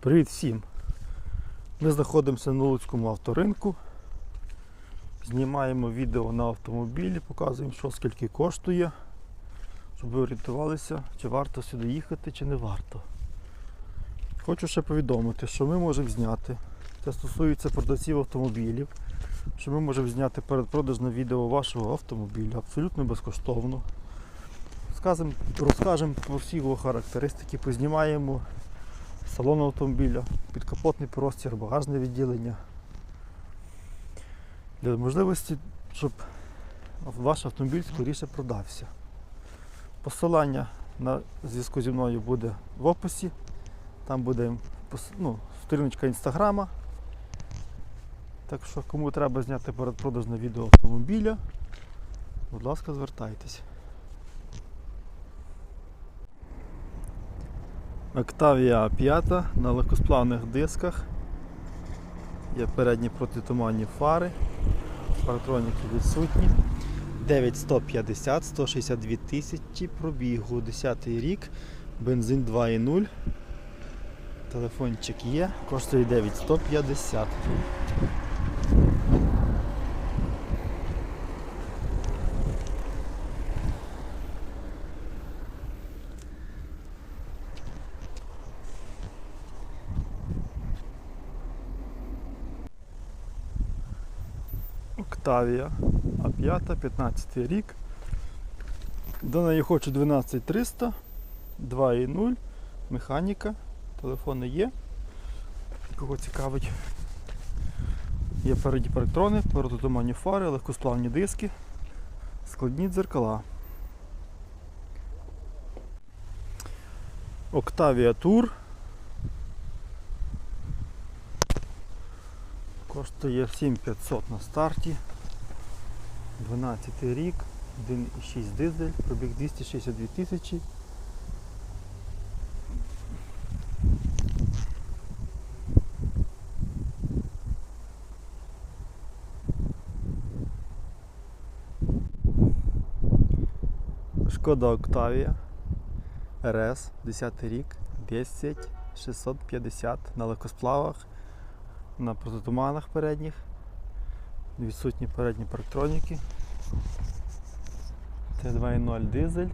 Привіт всім! Ми знаходимося на Луцькому авторинку. Знімаємо відео на автомобілі, показуємо, що скільки коштує, щоб ви орієнтувалися, чи варто сюди їхати, чи не варто. Хочу ще повідомити, що ми можемо зняти. Це стосується продавців автомобілів, що ми можемо зняти передпродажне відео вашого автомобіля абсолютно безкоштовно. Розкажемо, про всі його характеристики, познімаємо салон автомобіля, підкапотний простір, багажне відділення. Для можливості, щоб ваш автомобіль скоріше продався. Посилання на зв'язку зі мною буде в описі. Там буде ну, сторіночка інстаграма. Так що, кому треба зняти передпродажне відео автомобіля, будь ласка, звертайтеся. Octavia 5 на легкосплавних дисках. Є передні протитуманні фари. Паратроніки відсутні. 9150, 162 тисячі пробігу, 10 рік, бензин 2.0. Телефончик є, коштує 9150. Octavia А5, 15 рік. До неї хочу 12300, 2.0, механіка, телефони є. Кого цікавить. Є переді парктрони, передотуманні фари, легкосплавні диски, складні дзеркала. Octavia Tour. Коштує 7500 на старті. 12 рік, 1,6 дизель, пробіг 262 тисячі. Шкода Октавія РС, 10 рік, 10 650 на легкосплавах, на прототуманах передніх, відсутні передні парктроніки. Це 2.0 дизель.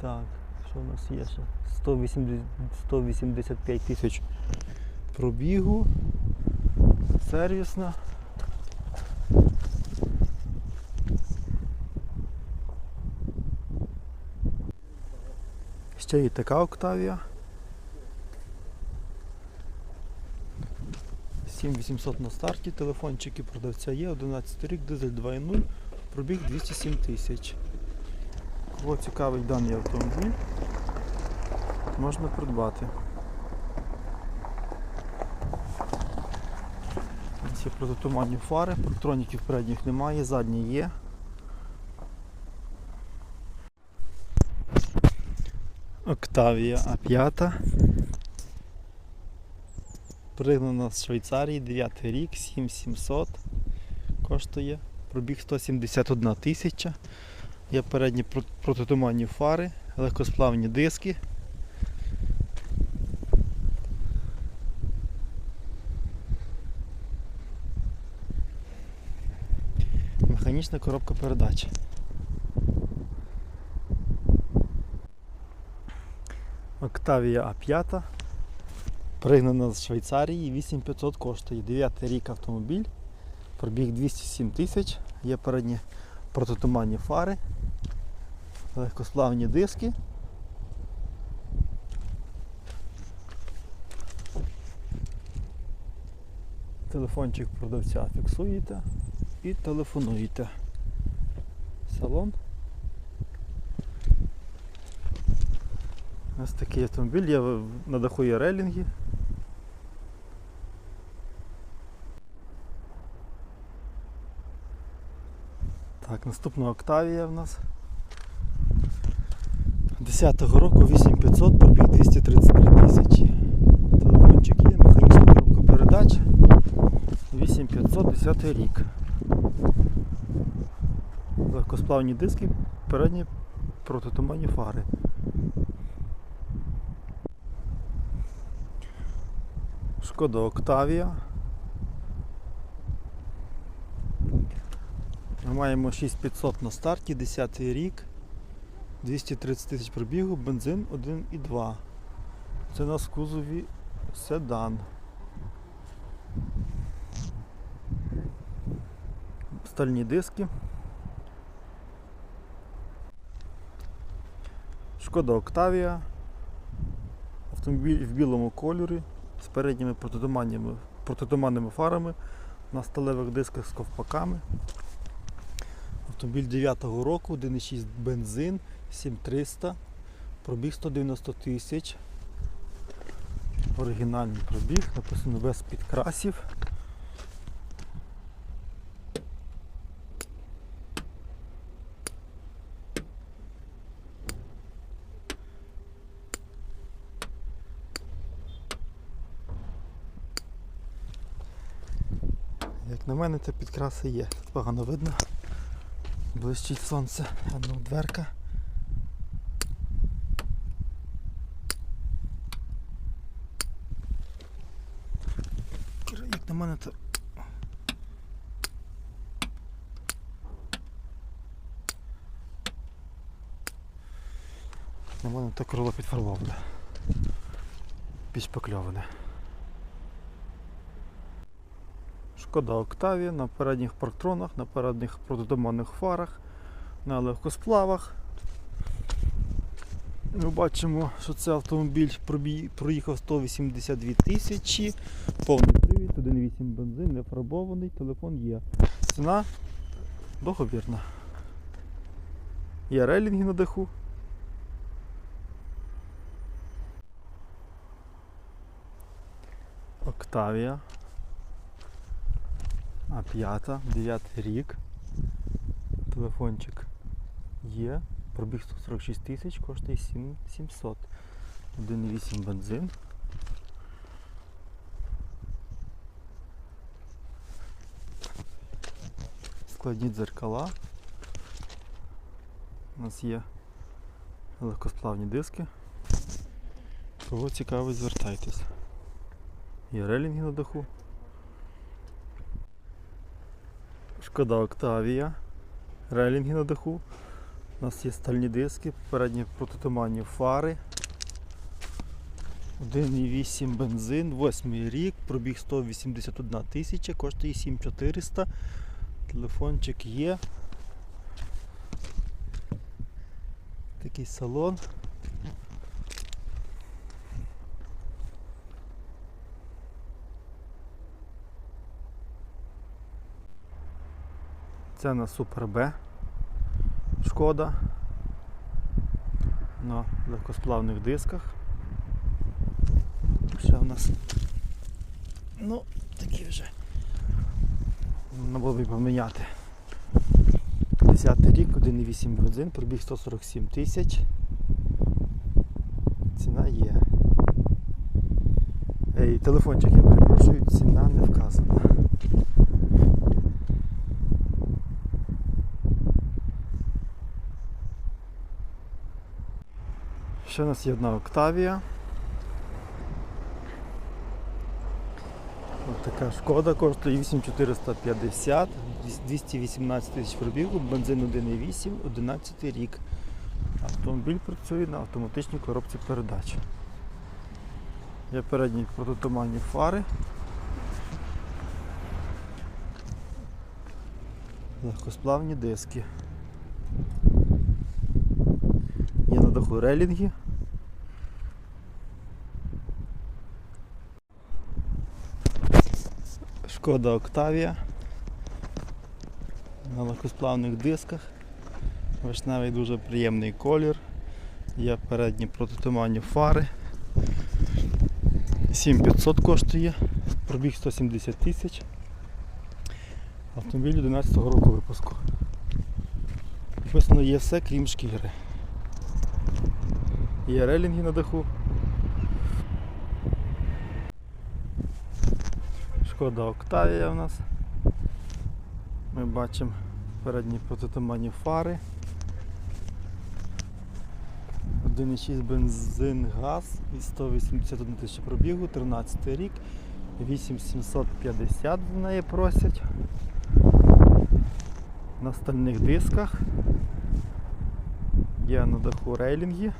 Так, що в нас є ще? 180, 185 тисяч пробігу. Сервісна. Ще є така Октавія. 7800 на старті, телефончики продавця є, 11 рік, дизель 2.0, пробіг 207 тисяч. Кого цікавить даний автомобіль, можна придбати. Ось є протитуманні фари, парктроніків передніх немає, задні є. Октавія А5. Пригнана з Швейцарії, 9 рік, 7700 коштує. Пробіг 171 тисяча. Є передні протитуманні фари, легкосплавні диски. Механічна коробка передач. Octavia А5. Пригнана з Швейцарії, 8500 коштує. 9 рік автомобіль, пробіг 207 тисяч, є передні протитуманні фари, легкосплавні диски. Телефончик продавця фіксуєте і телефонуєте. Салон. Ось такий автомобіль, є в- на даху є рейлінги. Так, наступна Октавія в нас. 10-го року 8500, пробіг 233 тисячі. Телефончик є, механічна коробка передач. 8500, 10 рік. Легкосплавні диски, передні протитуманні фари. Шкода Октавія. Маємо 6500 на старті, 10 рік, 230 тисяч пробігу, бензин 1,2. Це у нас в кузові седан. Стальні диски. Шкода Октавія. Автомобіль в білому кольорі з передніми протитуманними фарами на сталевих дисках з ковпаками. Автомобіль 9-го року, 1,6 бензин, 7300, пробіг 190 тисяч. Оригінальний пробіг, написано без підкрасів. Як на мене, це підкраси є. Тут погано видно. Блищить сонце. А ну, дверка. Як на мене, то. На мене то крило підфарбоване. Підшпакльоване. Шкода Октавія на передніх парктронах, на передніх протитуманних фарах, на легкосплавах. Ми бачимо, що це автомобіль проїхав 182 тисячі, повний привід, 1.8 бензин, не фарбований, телефон є. Ціна договірна. Є рейлінги на даху. Октавія. А п'ята, дев'ятий рік. Телефончик є. Пробіг 146 тисяч, коштує 7700. 1,8 бензин. Складні дзеркала. У нас є легкосплавні диски. Кого цікавить, звертайтесь. Є релінги на даху. Шкода Октавія. Рейлінги на даху. У нас є стальні диски, передні протитуманні фари. 1,8 бензин, 8 рік, пробіг 181 тисяча, коштує 7400. Телефончик є. Такий салон. Це на Супер Б. Шкода. На легкосплавних дисках. Ще в нас. Ну, такі вже. Було б поміняти. 10 рік, 1,8 бензин, пробіг 147 тисяч. Ціна є. Ей, телефончик, я перепрошую, ціна не вказана. Ще у нас є одна Октавія. Ось така шкода коштує 8450, 218 тисяч пробігу, бензин 1,8, 11 рік. Автомобіль працює на автоматичній коробці передач. Є передні протитуманні фари. Легкосплавні диски. Є на даху релінги. Шкода Октавія. На легкосплавних дисках. Вишневий дуже приємний колір. Є передні протитуманні фари. 7500 коштує, пробіг 170 тисяч. Автомобіль 11 року випуску. Написано є все, крім шкіри. Є релінги на даху. Шкода Октавія у нас. Ми бачимо передні протитуманні фари. 1,6 бензин газ і 181 тисяча пробігу, 13 рік, 8750 за неї просять. На стальних дисках. Є на даху рейлінги.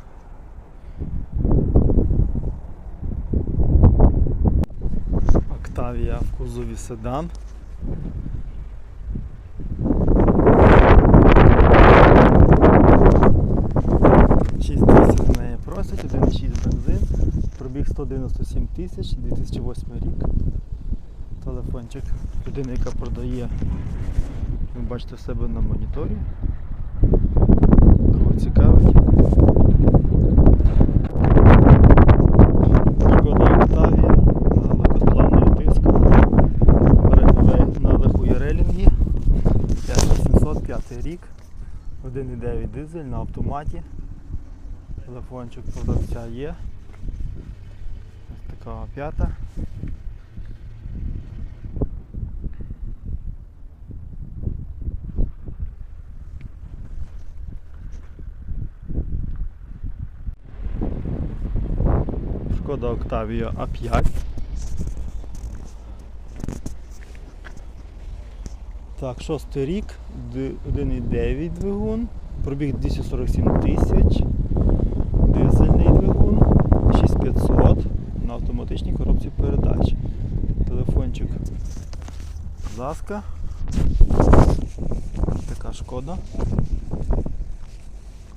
Октавія в кузові седан. З неї просять, 1,6 бензин, пробіг 197 тисяч, 2008 рік. Телефончик людини, яка продає, ви бачите в себе на моніторі. Кого цікавить. Шкода Октавія на легкосплавних дисках. Передове на даху є релінги. 5705 рік. 1,9 дизель на автоматі. Телефончик продавця є. Ось така п'ята. Шкода Octavia A5. Так, шостий рік, д- 1,9 двигун, пробіг 247 тисяч, дизельний двигун, 6500 на автоматичній коробці передач. Телефончик Заска. Така шкода.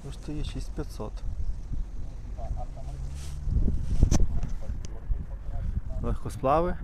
Коштує 6500. Легкосплави.